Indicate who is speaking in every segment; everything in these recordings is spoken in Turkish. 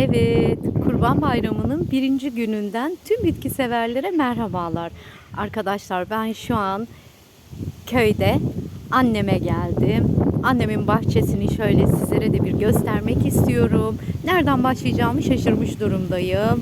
Speaker 1: Evet, Kurban Bayramı'nın birinci gününden tüm bitki severlere merhabalar. Arkadaşlar ben şu an köyde anneme geldim. Annemin bahçesini şöyle sizlere de bir göstermek istiyorum. Nereden başlayacağımı şaşırmış durumdayım.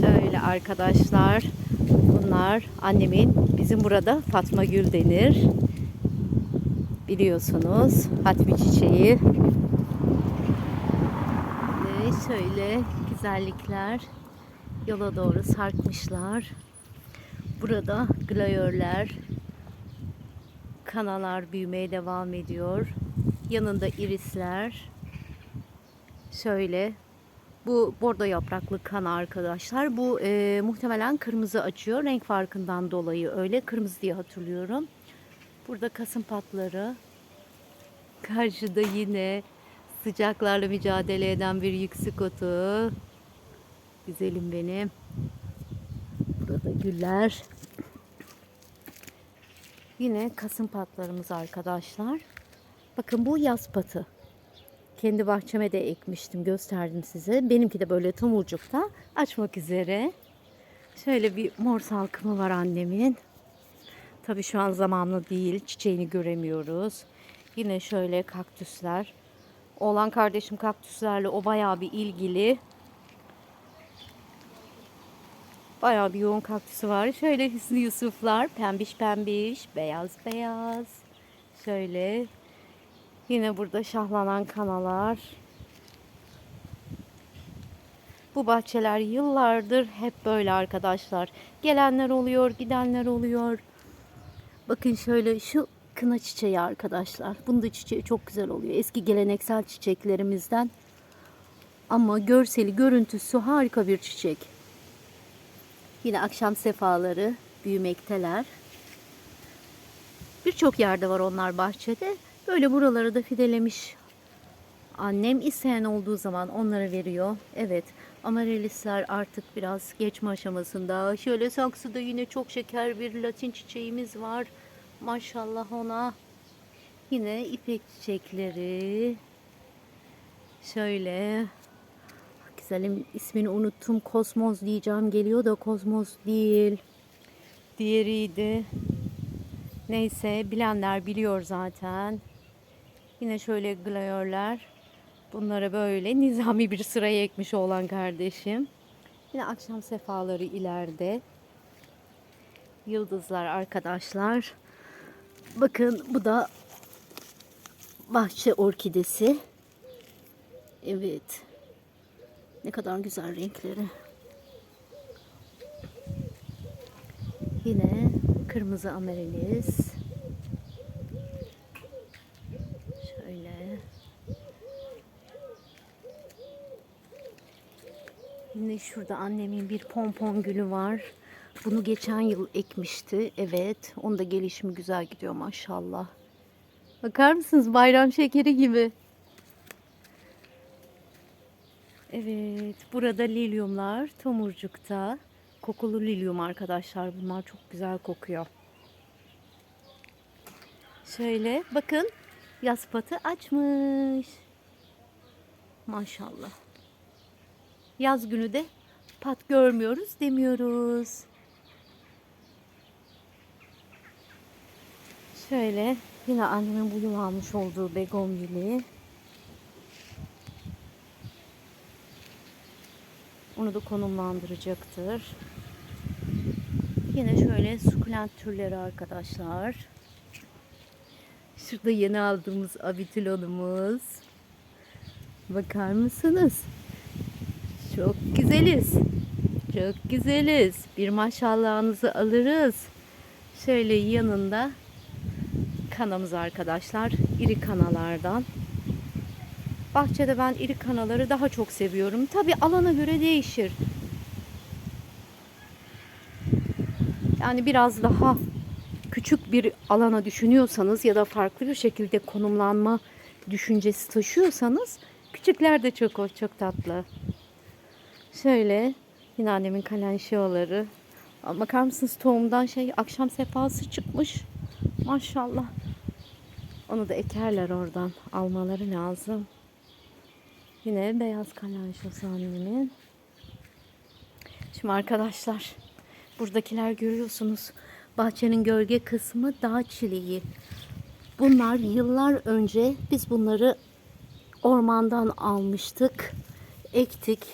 Speaker 1: Şöyle arkadaşlar, bunlar annemin, bizim burada Fatma Gül denir. Biliyorsunuz, hatmi çiçeği. Şöyle güzellikler yola doğru sarkmışlar. Burada glayörler, kanalar büyümeye devam ediyor. Yanında irisler. Şöyle bu bordo yapraklı kana arkadaşlar. Bu e, muhtemelen kırmızı açıyor. Renk farkından dolayı öyle. Kırmızı diye hatırlıyorum. Burada kasım patları. Karşıda yine sıcaklarla mücadele eden bir yüksek otu. Güzelim benim. Burada güller. Yine kasım patlarımız arkadaşlar. Bakın bu yaz patı. Kendi bahçeme de ekmiştim, gösterdim size. Benimki de böyle tomurcukta açmak üzere. Şöyle bir mor salkımı var annemin. Tabii şu an zamanlı değil, çiçeğini göremiyoruz. Yine şöyle kaktüsler. Oğlan kardeşim kaktüslerle o bayağı bir ilgili. Bayağı bir yoğun kaktüsü var. Şöyle Hüsnü Yusuflar, pembiş pembiş, beyaz beyaz. Şöyle Yine burada şahlanan kanalar. Bu bahçeler yıllardır hep böyle arkadaşlar. Gelenler oluyor, gidenler oluyor. Bakın şöyle şu kına çiçeği arkadaşlar. Bunun da çiçeği çok güzel oluyor. Eski geleneksel çiçeklerimizden. Ama görseli, görüntüsü harika bir çiçek. Yine akşam sefaları büyümekteler. Birçok yerde var onlar bahçede. Böyle buraları da fidelemiş. Annem isteyen olduğu zaman onlara veriyor. Evet amarellisler artık biraz geçme aşamasında. Şöyle saksıda yine çok şeker bir latin çiçeğimiz var. Maşallah ona. Yine ipek çiçekleri. Şöyle. Güzelim ismini unuttum. Kosmos diyeceğim geliyor da kosmos değil. Diğeriydi. Neyse bilenler biliyor zaten. Yine şöyle glayörler. Bunlara böyle nizami bir sıraya ekmiş olan kardeşim. Yine akşam sefaları ileride. Yıldızlar arkadaşlar. Bakın bu da bahçe orkidesi. Evet. Ne kadar güzel renkleri. Yine kırmızı amareliz. Şöyle. Yine şurada annemin bir pompon gülü var. Bunu geçen yıl ekmişti. Evet. Onun da gelişimi güzel gidiyor maşallah. Bakar mısınız? Bayram şekeri gibi. Evet. Burada lilyumlar tomurcukta. Kokulu lilyum arkadaşlar. Bunlar çok güzel kokuyor. Şöyle bakın. Yaz patı açmış. Maşallah. Yaz günü de pat görmüyoruz demiyoruz. Şöyle yine annemin bu yıl almış olduğu begonvili. Onu da konumlandıracaktır. Yine şöyle sukulent türleri arkadaşlar. Şurada yeni aldığımız abitilonumuz. Bakar mısınız? Çok güzeliz. Çok güzeliz. Bir maşallahınızı alırız. Şöyle yanında kanamız arkadaşlar. İri kanalardan. Bahçede ben iri kanaları daha çok seviyorum. Tabi alana göre değişir. Yani biraz daha küçük bir alana düşünüyorsanız ya da farklı bir şekilde konumlanma düşüncesi taşıyorsanız küçükler de çok hoş, çok tatlı. Şöyle yine annemin kalenşiyoları. Bakar mısınız tohumdan şey akşam sefası çıkmış. Maşallah. Onu da ekerler oradan. Almaları lazım. Yine beyaz kalançosu annemin. Şimdi arkadaşlar buradakiler görüyorsunuz. Bahçenin gölge kısmı dağ çileği. Bunlar yıllar önce biz bunları ormandan almıştık. Ektik.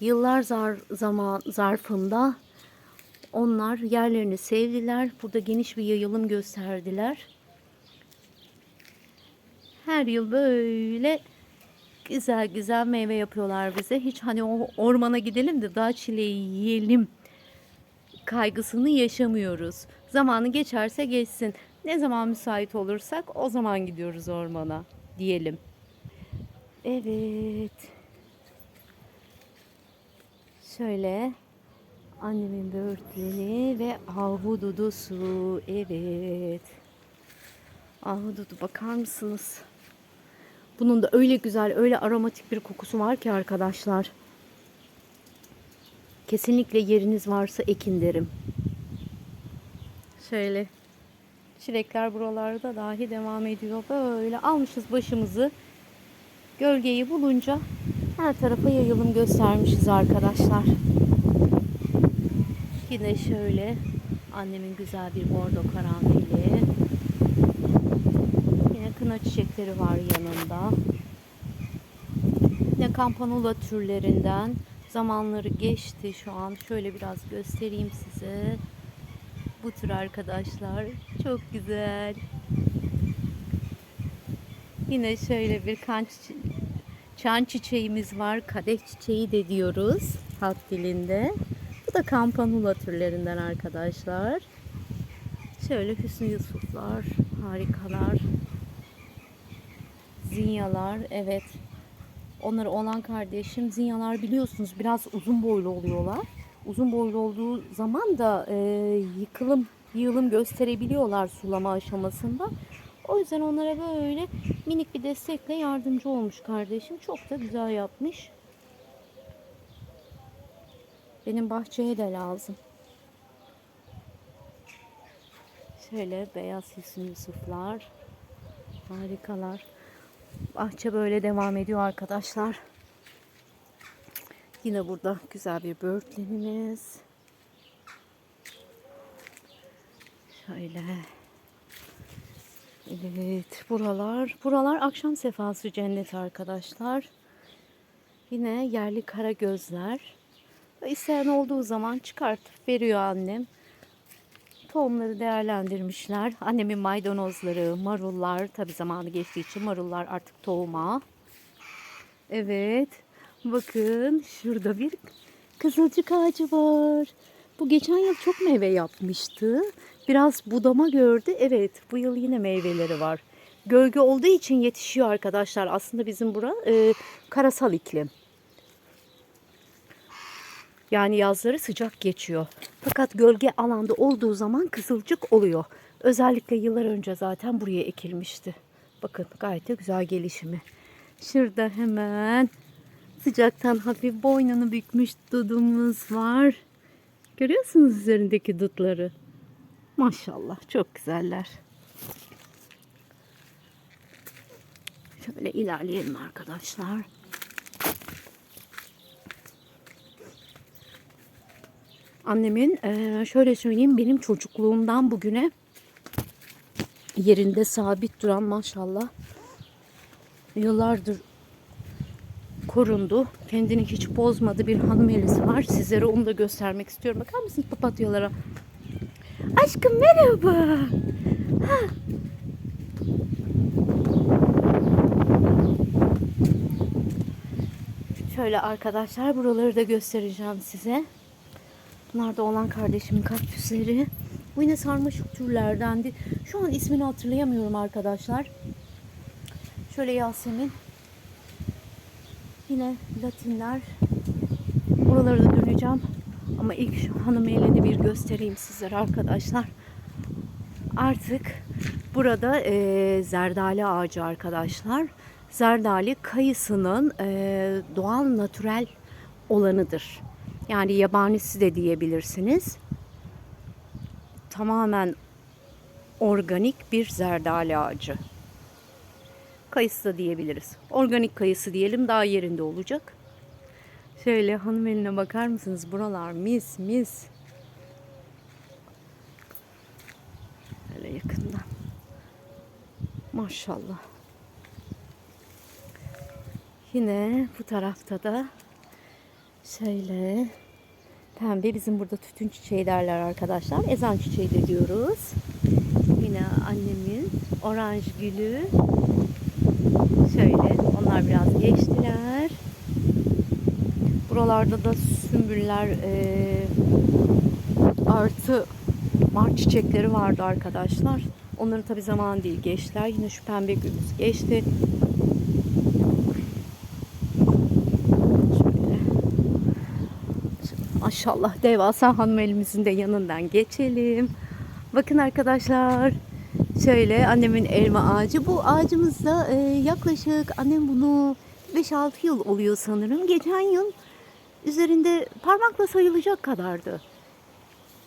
Speaker 1: Yıllar zar zaman zarfında onlar yerlerini sevdiler. Burada geniş bir yayılım gösterdiler. Her yıl böyle güzel güzel meyve yapıyorlar bize. Hiç hani o ormana gidelim de dağ çileği yiyelim kaygısını yaşamıyoruz. Zamanı geçerse geçsin. Ne zaman müsait olursak o zaman gidiyoruz ormana diyelim. Evet. Şöyle annemin böğürtleni ve ahududusu. Evet. Ahududu bakar mısınız? Bunun da öyle güzel, öyle aromatik bir kokusu var ki arkadaşlar. Kesinlikle yeriniz varsa ekin derim. Şöyle çilekler buralarda dahi devam ediyor. Böyle almışız başımızı. Gölgeyi bulunca her tarafa yayılım göstermişiz arkadaşlar. Yine şöyle annemin güzel bir bordo karanfili. Kına çiçekleri var yanında. Yine kampanula türlerinden zamanları geçti şu an. Şöyle biraz göstereyim size. Bu tür arkadaşlar. Çok güzel. Yine şöyle bir kan çiçe- çan çiçeğimiz var. Kadeh çiçeği de diyoruz halk dilinde. Bu da kampanula türlerinden arkadaşlar. Şöyle Hüsnü Yusuflar, harikalar. Zinyalar, evet. Onları olan kardeşim zinyalar biliyorsunuz biraz uzun boylu oluyorlar. Uzun boylu olduğu zaman da e, yıkılım, yığılım gösterebiliyorlar sulama aşamasında. O yüzden onlara böyle minik bir destekle yardımcı olmuş kardeşim. Çok da güzel yapmış. Benim bahçeye de lazım. Şöyle beyaz Hüsnü Yusuflar. Harikalar. Bahçe böyle devam ediyor arkadaşlar. Yine burada güzel bir böğürtlenimiz. Şöyle. Evet, buralar, buralar akşam sefası cennet arkadaşlar. Yine yerli kara gözler. İsteyen olduğu zaman çıkartıp veriyor annem. Tohumları değerlendirmişler. Annemin maydanozları, marullar. Tabi zamanı geçtiği için marullar artık tohuma. Evet. Bakın şurada bir kızılcık ağacı var. Bu geçen yıl çok meyve yapmıştı. Biraz budama gördü. Evet bu yıl yine meyveleri var. Gölge olduğu için yetişiyor arkadaşlar. Aslında bizim bura e, karasal iklim. Yani yazları sıcak geçiyor. Fakat gölge alanda olduğu zaman kızılcık oluyor. Özellikle yıllar önce zaten buraya ekilmişti. Bakın gayet de güzel gelişimi. Şurada hemen sıcaktan hafif boynunu bükmüş dudumuz var. Görüyorsunuz üzerindeki dutları. Maşallah çok güzeller. Şöyle ilerleyelim arkadaşlar. Annemin eee, şöyle söyleyeyim benim çocukluğumdan bugüne yerinde sabit duran maşallah yıllardır korundu. Kendini hiç bozmadı bir hanım elisi var. Sizlere onu da göstermek istiyorum. Bakar mısınız papatyalara? Aşkım merhaba. Ha. Şöyle arkadaşlar buraları da göstereceğim size. Bunlar da olan kardeşimin kaktüsleri. Bu yine sarmaşık türlerdendi. Şu an ismini hatırlayamıyorum arkadaşlar. Şöyle Yasemin. Yine Latinler. Buralara da döneceğim. Ama ilk şu hanım elini bir göstereyim sizlere arkadaşlar. Artık burada e, zerdali ağacı arkadaşlar. Zerdali kayısının e, doğal natürel olanıdır. Yani yabanisi de diyebilirsiniz. Tamamen organik bir zerdali ağacı. kayısı da diyebiliriz. Organik kayısı diyelim daha yerinde olacak. Şöyle hanım eline bakar mısınız? Buralar mis mis. Böyle yakından. Maşallah. Yine bu tarafta da şöyle pembe bizim burada tütün çiçeği derler arkadaşlar. Ezan çiçeği de diyoruz. Yine annemin oranj gülü. Şöyle onlar biraz geçtiler. Buralarda da sümbüller eee, artı mart çiçekleri vardı arkadaşlar. Onların tabi zaman değil geçtiler. Yine şu pembe gülümüz geçti. Maşallah devasa hanım elimizin de yanından geçelim. Bakın arkadaşlar. Şöyle annemin elma ağacı. Bu ağacımızda e, yaklaşık annem bunu 5-6 yıl oluyor sanırım. Geçen yıl üzerinde parmakla sayılacak kadardı.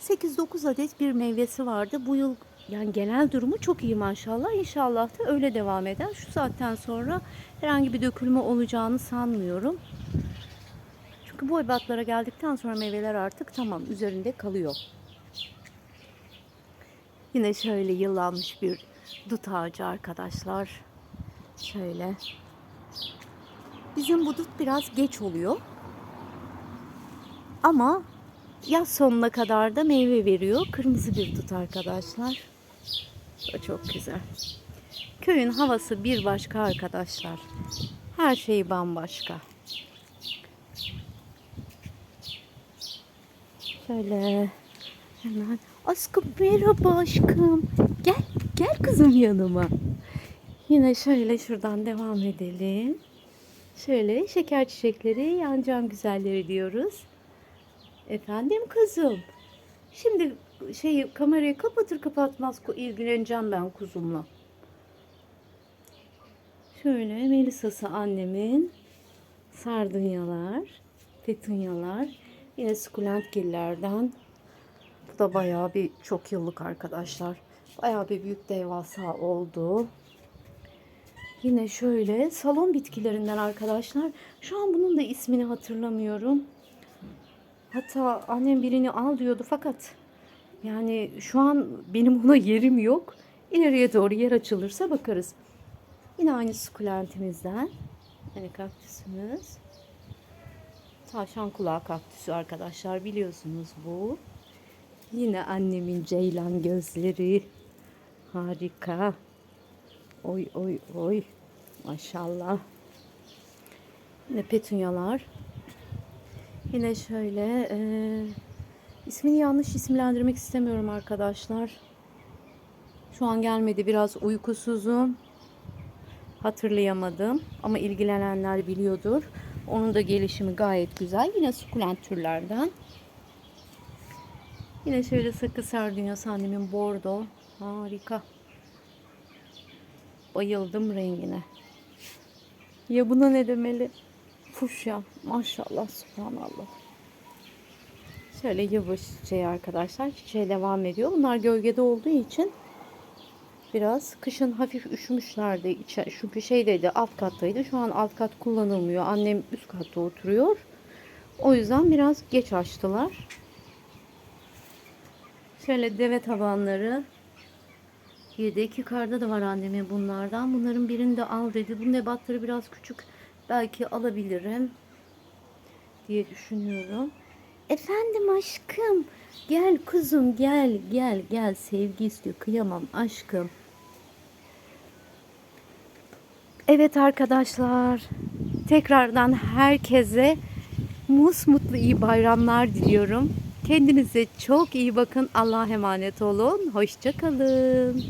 Speaker 1: 8-9 adet bir meyvesi vardı. Bu yıl yani genel durumu çok iyi maşallah. İnşallah da öyle devam eder. Şu saatten sonra herhangi bir dökülme olacağını sanmıyorum. Çünkü bu ebatlara geldikten sonra meyveler artık tamam üzerinde kalıyor. Yine şöyle yıllanmış bir dut ağacı arkadaşlar. Şöyle. Bizim bu dut biraz geç oluyor. Ama yaz sonuna kadar da meyve veriyor. Kırmızı bir dut arkadaşlar. Bu çok güzel. Köyün havası bir başka arkadaşlar. Her şey bambaşka. Şöyle hemen aşkım merhaba aşkım. Gel gel kızım yanıma. Yine şöyle şuradan devam edelim. Şöyle şeker çiçekleri, yancam güzelleri diyoruz. Efendim kızım. Şimdi şeyi kamerayı kapatır kapatmaz ilgileneceğim ben kuzumla. Şöyle Melisa'sı annemin sardunyalar, petunyalar, yine sukulent gillerden. Bu da bayağı bir çok yıllık arkadaşlar. Bayağı bir büyük devasa oldu. Yine şöyle salon bitkilerinden arkadaşlar. Şu an bunun da ismini hatırlamıyorum. Hatta annem birini al diyordu fakat yani şu an benim ona yerim yok. İleriye doğru yer açılırsa bakarız. Yine aynı sukulentimizden. Yani kaktüsümüz. Tavşan kulağı kaktüsü arkadaşlar biliyorsunuz bu. Yine annemin ceylan gözleri. Harika. Oy oy oy. Maşallah. Yine petunyalar. Yine şöyle e, ismini yanlış isimlendirmek istemiyorum arkadaşlar. Şu an gelmedi biraz uykusuzum. Hatırlayamadım ama ilgilenenler biliyordur. Onun da gelişimi gayet güzel. Yine sukulent türlerden. Yine şöyle sakız sardunyası annemin bordo. Harika. Bayıldım rengine. Ya buna ne demeli? Fuşya. Maşallah subhanallah. Şöyle yılbaşı çiçeği arkadaşlar. Çiçeğe devam ediyor. Bunlar gölgede olduğu için biraz kışın hafif üşümüşlerdi. İçe, çünkü şeydeydi alt kattaydı. Şu an alt kat kullanılmıyor. Annem üst katta oturuyor. O yüzden biraz geç açtılar. Şöyle deve tabanları. Yedek yukarıda da var annemin bunlardan. Bunların birini de al dedi. Bu nebatları biraz küçük. Belki alabilirim diye düşünüyorum. Efendim aşkım. Gel kuzum gel gel gel. Sevgi istiyor. Kıyamam aşkım. Evet arkadaşlar. Tekrardan herkese musmutlu iyi bayramlar diliyorum. Kendinize çok iyi bakın. Allah'a emanet olun. Hoşçakalın.